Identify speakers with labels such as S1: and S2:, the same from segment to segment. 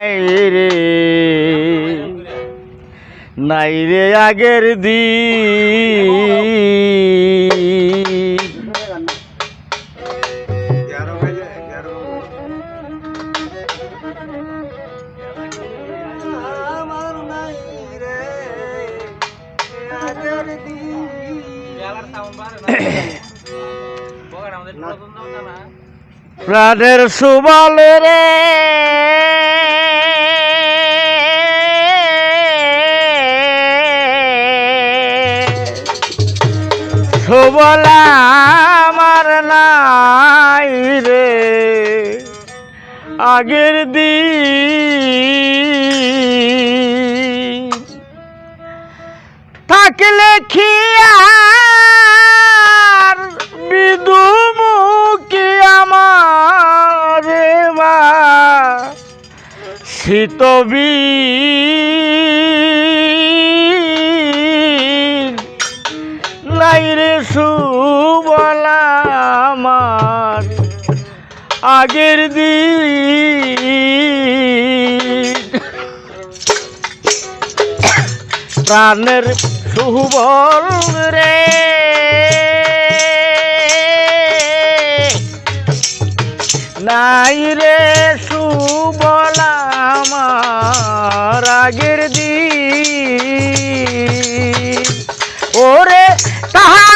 S1: রে। নাই রে আগের দি প্রাণের সুবল রে। সুবলা আমার নাই রে। আগের দিন থাকলে খিয়ার বিদুমুখী আমার মা শীতবি নাই রে আগের দিন। প্রাণের সুবল রে। নাই রে সুবল আমার আগের দিন। ওরে তাহাকলে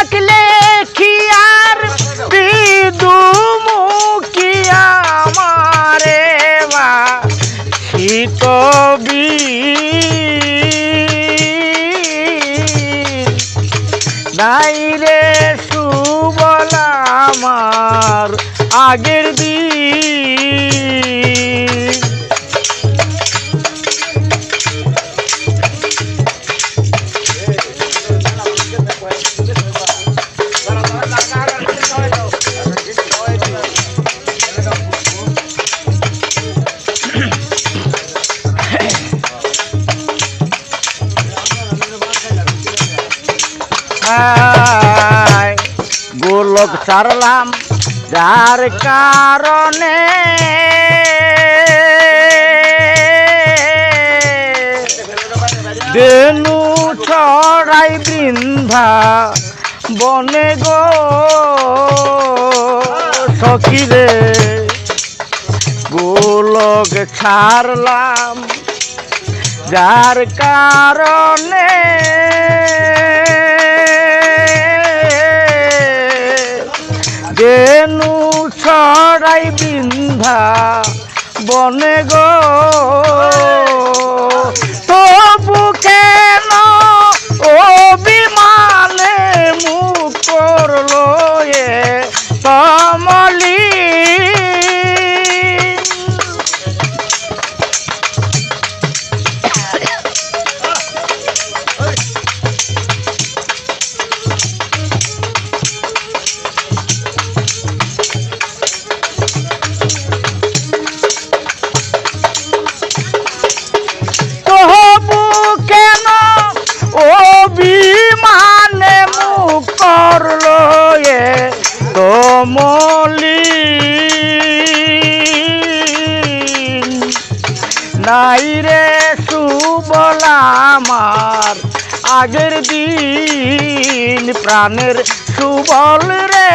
S1: আগের দিন। গোলক সারলাম। যার কারণে দেনু ছড়াই বৃন্ধা বনে গো সখিরে গোলক ছাড়লাম যার কারণে যেনু ছড়াই বিন্ধা বনে গো। তবু প্রাণের সুবল রে।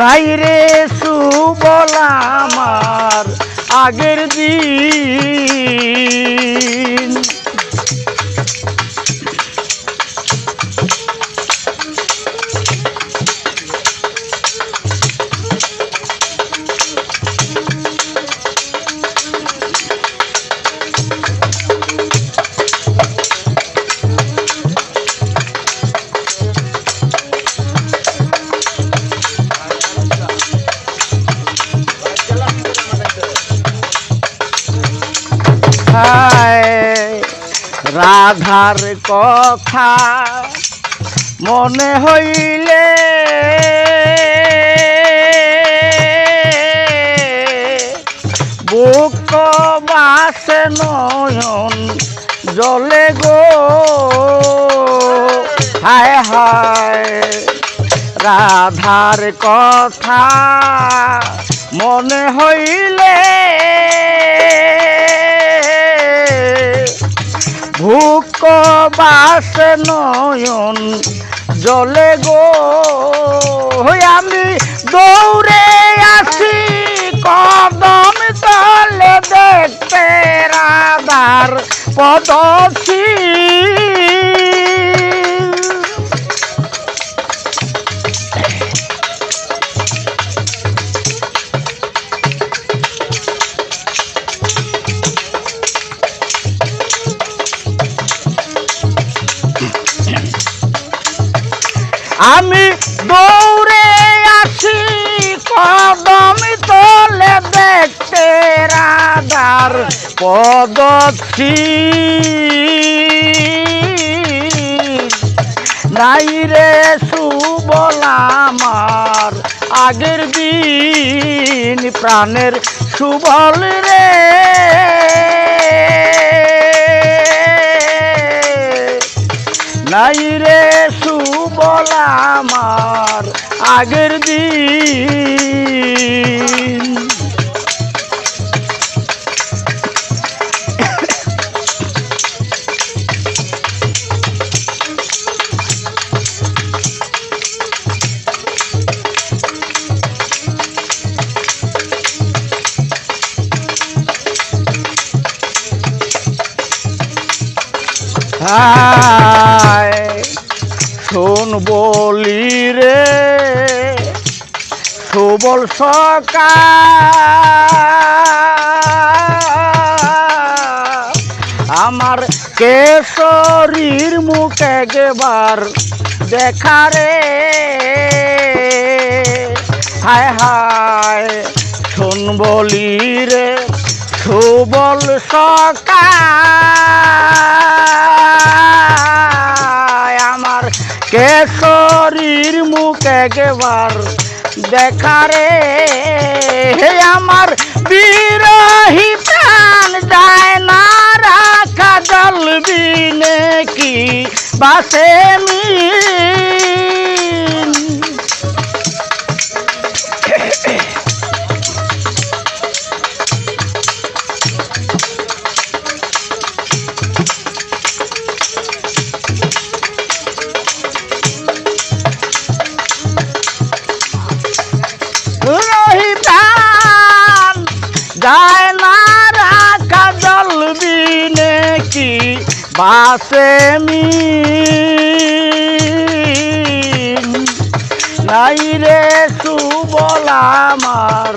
S1: নাই রে সুবল আমার আগের দিন। হায় রাধার কথা মনে হইলে বুক বাসে নয়ন জলে গো। হায় হায়, রাধার কথা মনে হইলে ভুক বাস নয়ন জলে গো। আমি দৌড়ে আসি কদম তলে দেখতে রাধার পদছি রাধার পদছি নাই রে সুবল আমার আগের দিন, প্রাণের সুবল রে। নাই রে সুবল আমার আগের দিন। হায় শোন বলি রে, সুবল সকা আমার কেশরীর মুখে একবার দেখা রে। হায় হায়, শোন বলি রে, সুবল সকা একবার দেখারে হে আমার বিরহি প্রাণ যায় না রাখা জলবি কি বাসে মিন বাসে মিন নাই রে সুবল আমার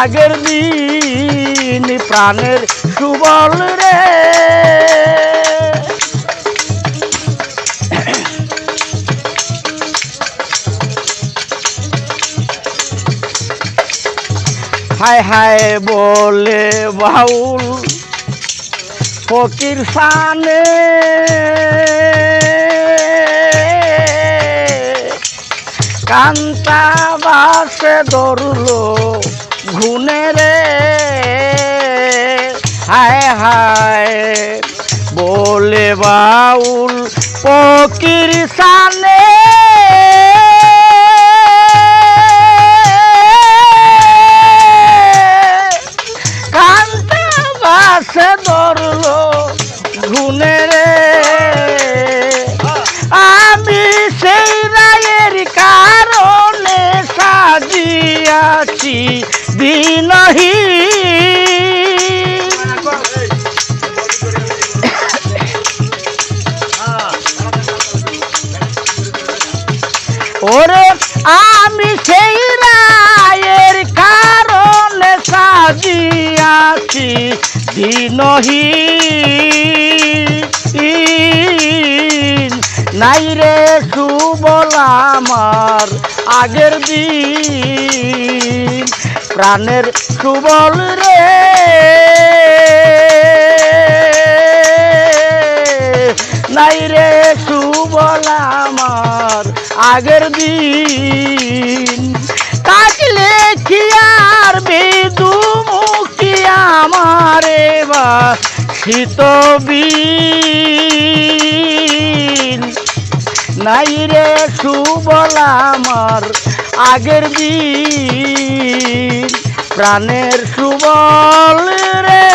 S1: আগের দিন, প্রাণের সুবল রে। হায় হায় বলে বাউল ফকির সানে কান্তা বাসে ধরলো ঘুনে রে। হায় হায় বলে বাউল ফকির সানে দিনহি নাই রে সুবল আমার আগের দিন। প্রাণের সুবল রে। নাই রে সুবল আমার আগের দিন। আমারে বা শীত বিন নাই রে সুবল আগের দিন। প্রাণের সুবল রে।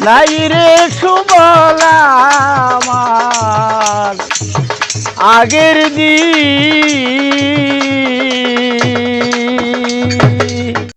S1: নাই রে সুবল আগের দিন।